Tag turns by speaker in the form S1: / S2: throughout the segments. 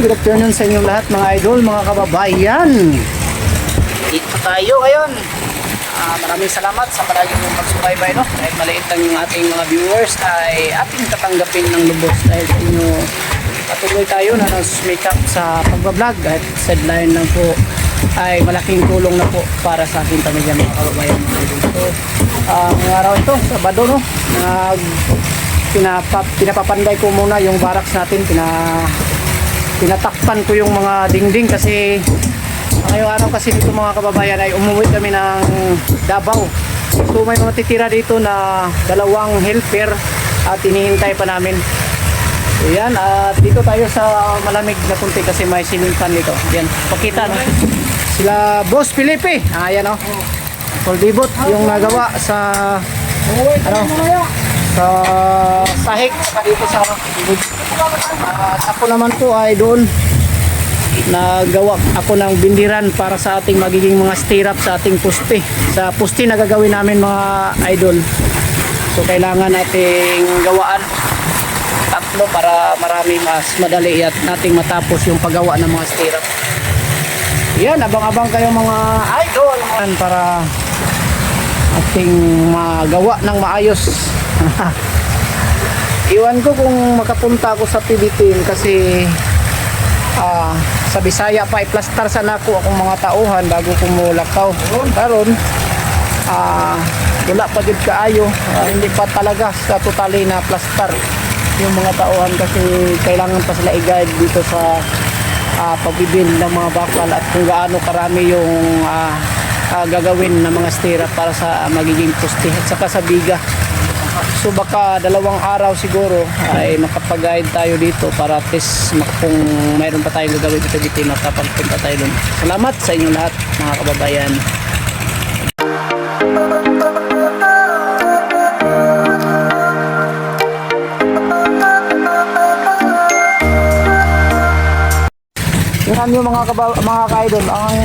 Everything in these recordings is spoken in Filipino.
S1: good afternoon sa inyong lahat mga idol, mga kababayan. Dito tayo ngayon. Ah, maraming salamat sa palagi mong pagsubaybay no. Kahit maliit lang ating mga viewers ay ating tatanggapin ng lubos dahil sa inyo patuloy tayo na nag-make up sa pagbablog kahit sideline lang po ay malaking tulong na po para sa ating pamilya mga kababayan. So, ah, ngayong araw ito, Sabado no, nag pinapa, pinapapanday ko muna yung barracks natin, pina pinatakpan ko yung mga dingding kasi ngayong araw kasi dito mga kababayan ay umuwi kami ng Davao. So may mga titira dito na dalawang helper at inihintay pa namin. So yan, at dito tayo sa malamig na kunti kasi may sinintan dito. Yan, pakita no. Sila Boss Felipe. Ah, yan oh. Full debut yung nagawa sa ano sa sahig saka dito sa at ako naman po ay doon nagawa ako ng bindiran para sa ating magiging mga stirrup sa ating puste. Sa puste na gagawin namin mga idol. So kailangan nating gawaan tatlo para marami mas madali at nating matapos yung paggawa ng mga stirrup. Yan abang-abang kayo mga idol. Para ating magawa ng maayos Iwan ko kung makapunta ako sa PBTN kasi ah, sa Bisaya pa iplastar sana ako akong mga tauhan bago ko mulakaw. Karon ah wala pa gid kaayo, Ah, hindi pa talaga sa totally na plastar yung mga tauhan kasi kailangan pa sila i-guide dito sa ah, pagbibil ng mga bakal at kung gaano karami yung ah, ah, gagawin ng mga stira para sa magiging poste at saka sa biga. So baka dalawang araw siguro ay makapag-guide tayo dito para at least kung mayroon pa tayong gagawin dito dito makapagpunta tayo doon. Salamat sa inyong lahat mga kababayan. Tingnan nyo mga, kaba, mga ka-idol, ang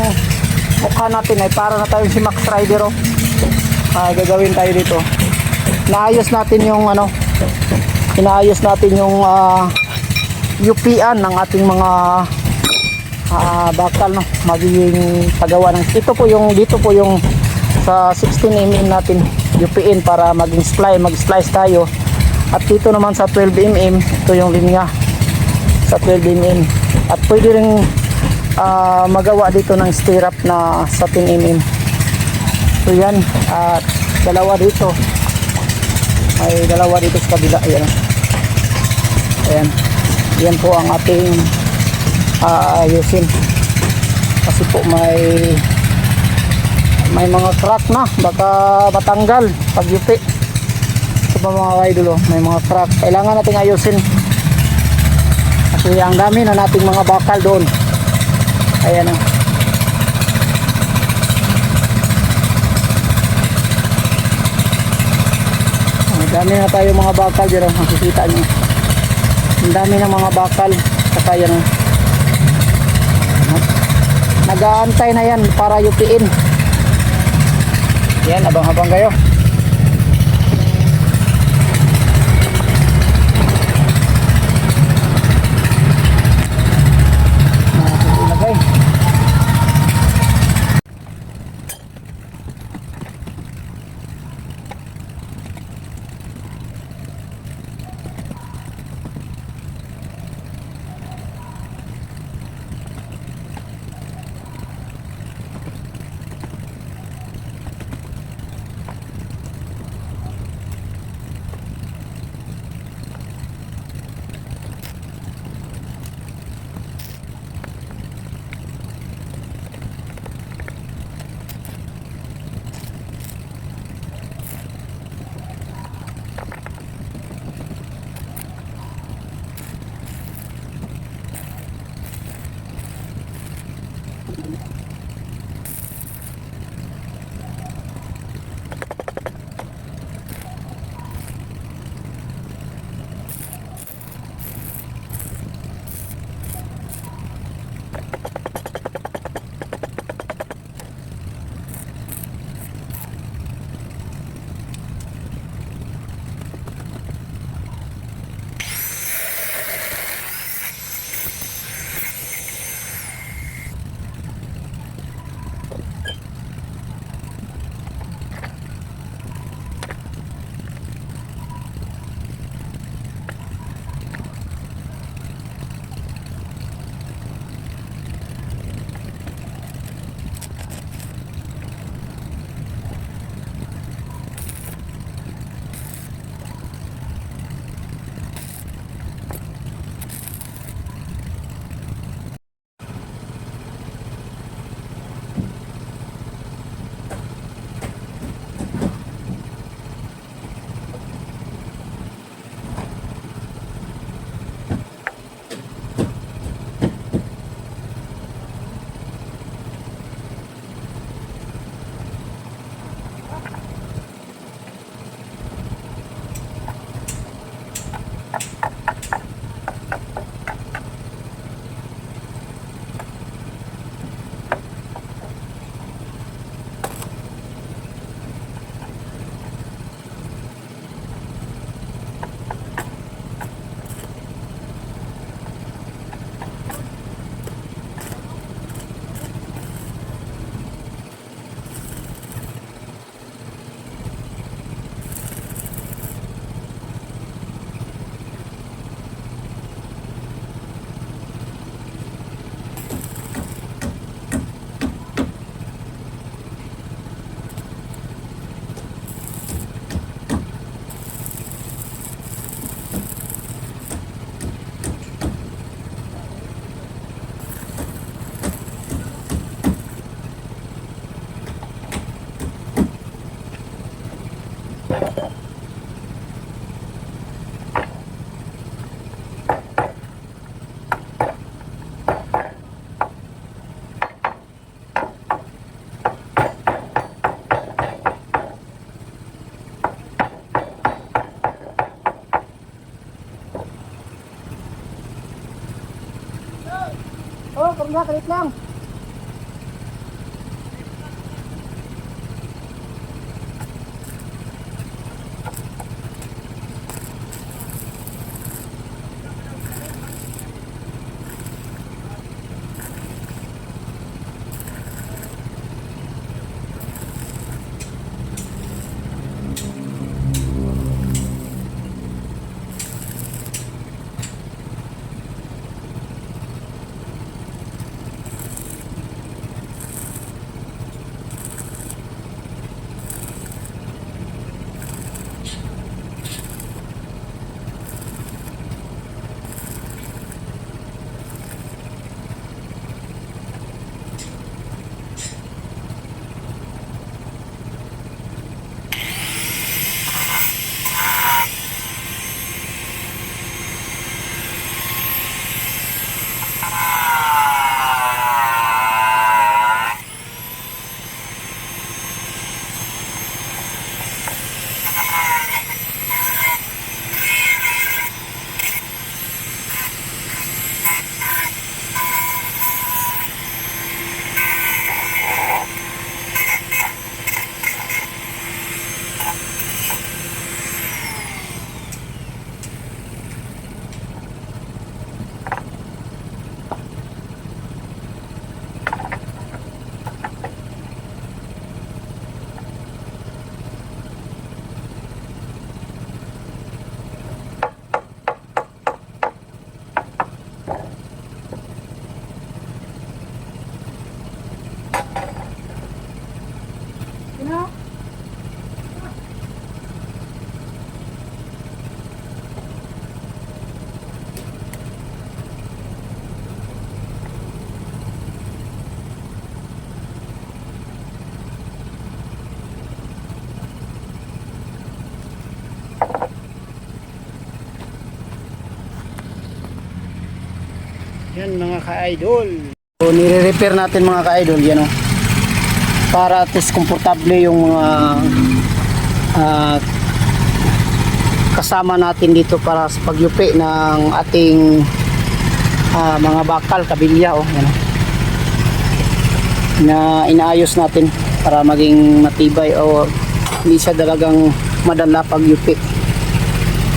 S1: mukha natin ay para na tayong si Max Rider oh. Ay, gagawin tayo dito. Naayos natin yung ano, inaayos natin yung ah, UPan ng ating mga ah, bakal no, magiging paggawa ng ito po yung dito po yung sa 16 mm natin UPN para maging splice, mag-splice tayo. At dito naman sa 12 mm, ito yung linya sa 12 mm. At pwede rin ah, magawa dito ng stirrup na sa 10 mm. So yan, at dalawa dito. May dalawa dito sa kabila. Ayan. Ayan. Yan po ang ating aayusin. Kasi po may may mga crack na. Baka matanggal pag yupi. Ito pa mga idol oh, may mga crack. Kailangan nating ayusin. Kasi ang dami na nating mga bakal doon. Ayan oh. Ang dami na tayo mga bakal dito. Makikita nyo. Ang dami ng mga bakal. Saka yan. oh. Nag-aantay na yan para yupiin. Yan, abang-abang kayo. Karga, kalit lang. Yan mga ka-idol. So, nire-repair natin mga ka-idol, yan o. Para at least komportable yung mga ah, kasama natin dito para sa pagyupi ng ating ah, mga bakal, kabilya o. Yan o. Na inaayos natin para maging matibay o hindi siya talagang madala pagyupi.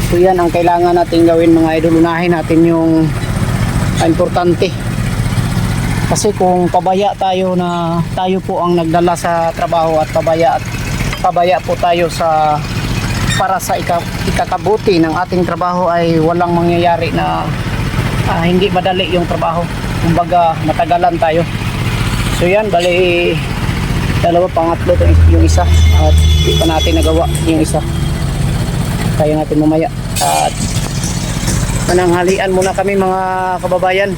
S1: So yan ang kailangan natin gawin mga idol. Unahin natin yung importante. Kasi kung pabaya tayo na tayo po ang nagdala sa trabaho at pabaya at pabaya po tayo sa para sa ika, ikakabuti ng ating trabaho ay walang mangyayari na ah, hindi madali yung trabaho. Kumbaga matagalan tayo. So yan, bali dalawa pangatlo to yung isa at di pa natin nagawa yung isa. Kaya natin mamaya. At mananghalian muna kami mga kababayan.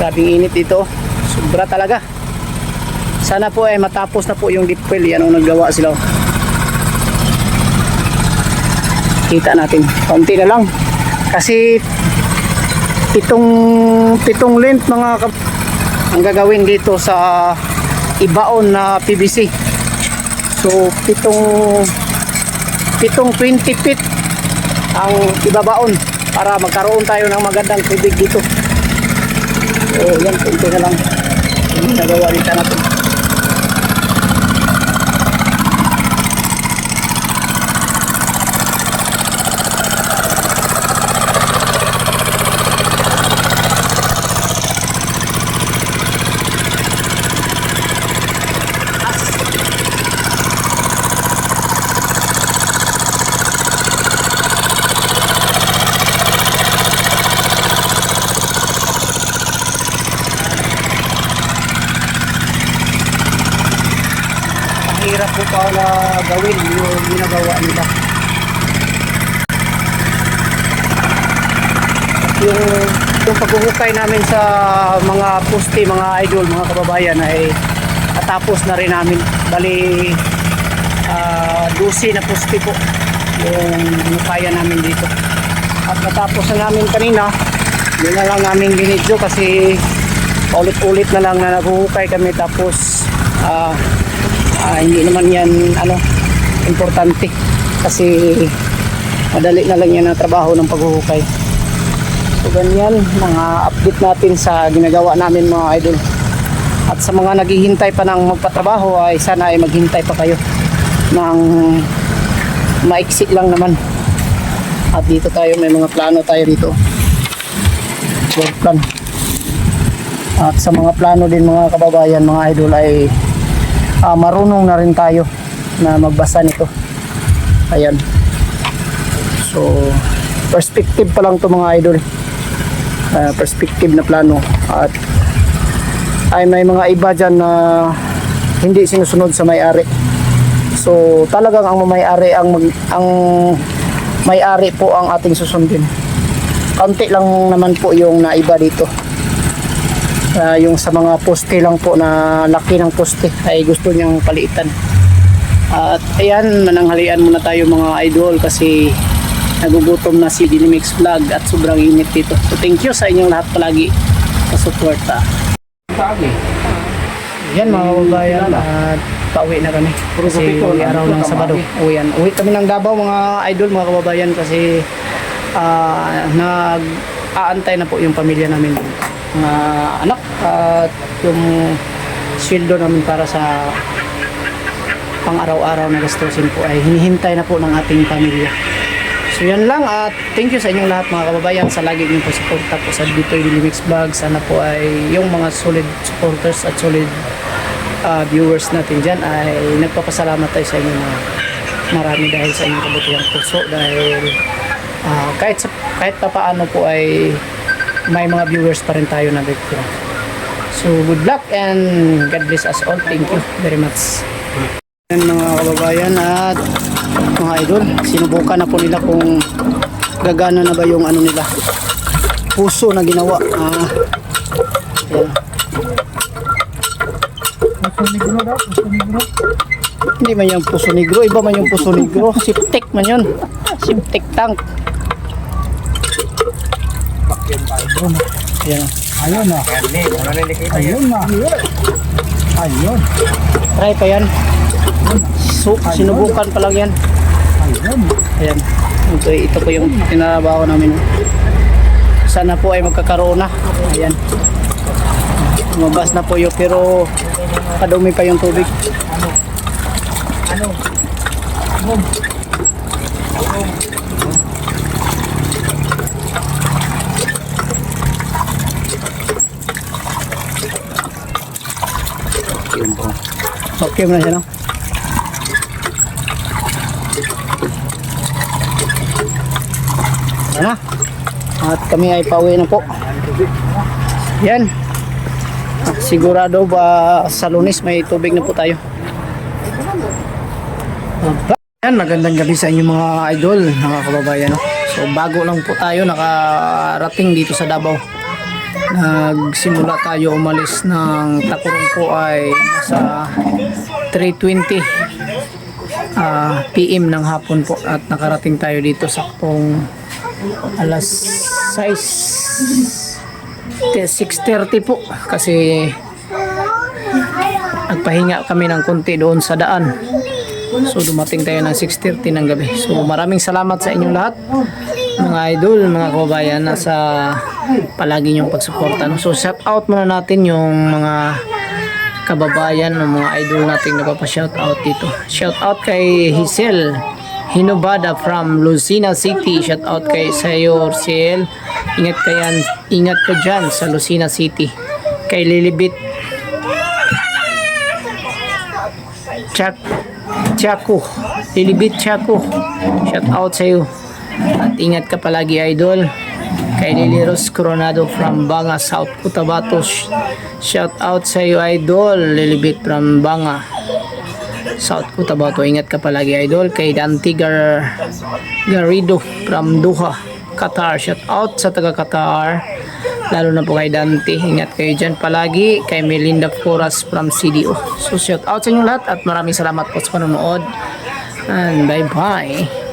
S1: Grabing init dito. Sobra talaga. Sana po ay matapos na po yung deep well. Yan ang naggawa sila. Kita natin. Kaunti na lang. Kasi pitong pitong length mga kab- ang gagawin dito sa ibaon na PVC. So pitong pitong 20 feet ang ibabaon para magkaroon tayo ng magandang tubig dito. So yan, kunti na lang yung nagawa nito natin. Mahirap po pa na gawin yung ginagawa nila. Yung, yung paghuhukay namin sa mga poste, mga idol, mga kababayan ay natapos na rin namin. Bali, ah 12 na poste po yung hinukayan namin dito. At natapos na namin kanina, yun na lang namin binidyo kasi paulit-ulit na lang na naghuhukay kami tapos ah ah, hindi naman yan ano importante kasi madali na lang yan ang trabaho ng paghuhukay So ganyan, mga update natin sa ginagawa namin mga idol. At sa mga naghihintay pa ng magpatrabaho ay sana ay maghintay pa kayo ng maiksi lang naman. At dito tayo, may mga plano tayo dito. Work plan. At sa mga plano din mga kababayan, mga idol ay ah, marunong na rin tayo na magbasa nito. Ayan. So, perspective pa lang to mga idol. Ah, perspective na plano. At ay may mga iba dyan na hindi sinusunod sa may-ari. So, talagang ang may-ari ang ang may-ari po ang ating susundin. Kaunti lang naman po yung naiba dito. Ah, yung sa mga poste lang po na laki ng poste ay gusto niyang palitan. At ayan, mananghalian muna tayo mga idol kasi nagugutom na si Dinimix Vlog at sobrang init dito. So thank you sa inyong lahat palagi sa suporta. Yan mga kababayan at pauwi na kami. Kasi uwi araw ng Sabado. Uwi, yan. uwi kami ng Davao mga idol mga kababayan kasi ah, nag-aantay na po yung pamilya namin. Mga anak at yung sweldo namin para sa pang araw-araw na gastusin po ay hinihintay na po ng ating pamilya. So yan lang at thank you sa inyong lahat mga kababayan sa lagi niyong pasuporta po sa Bitoy Dilimix Vlog. Sana po ay yung mga solid supporters at solid ah, viewers natin dyan ay nagpapasalamat tayo sa inyo mga marami dahil sa inyong kabutihang puso dahil ah, kahit sa, kahit pa paano po ay may mga viewers pa rin tayo na victim. So good luck and God bless us all. Thank you very much. Yan mga kababayan at mga idol, sinubukan na po nila kung gagana na ba yung ano nila puso na ginawa. Ah, yan. Hindi man yung puso negro, iba man yung puso negro. Siptek man yun. Siptek tank. Yan.
S2: Ayun na. Ayun na. Ayun.
S1: Try pa yan. So, sinubukan pa lang yan. Ayan. Ito, ito po yung tinarabaho namin. Sana po ay magkakaroon na. Ayan. Lumabas na po yung pero kadumi pa yung tubig. Yun po. Okay mo na siya? Na. At kami ay pauwi na po. Yan. Sigurado ba sa lunes may tubig na po tayo. Yan, magandang gabi sa inyo mga idol, mga kababayan. So bago lang po tayo nakarating dito sa Davao. Nagsimula tayo umalis ng Takurong po ay nasa 3.20 ah, PM ng hapon po at nakarating tayo dito saktong alas 6 6.30 po kasi nagpahinga kami ng konti doon sa daan. So dumating tayo ng 6.30 ng gabi. So maraming salamat sa inyong lahat mga idol, mga kababayan na sa palagi niyong pagsuporta. So shout out muna natin yung mga kababayan ng mga idol nating nagpapa-shout out dito. Shout out kay Hisel Hinobada from Lucena City. Shout out kay sayo Orsiel. Ingat ka yan, ingat ka dyan sa Lucena City. Kay Lilibit Chak Chaku. Lilibit Chaku. Shout out sa iyo. At ingat ka palagi idol. Kay Lily Rose Coronado from Banga, South Cotabato. Sh- Shout out sa iyo idol. Lilibit from Banga. South Cotabato. Ingat ka palagi idol. Kay Dante Gar Garrido from Doha, Qatar. Shout out sa taga Qatar. Lalo na po kay Dante. Ingat kayo dyan palagi. Kay Melinda Foras from CDO. So shout out sa inyo lahat at maraming salamat po sa panonood. And bye bye.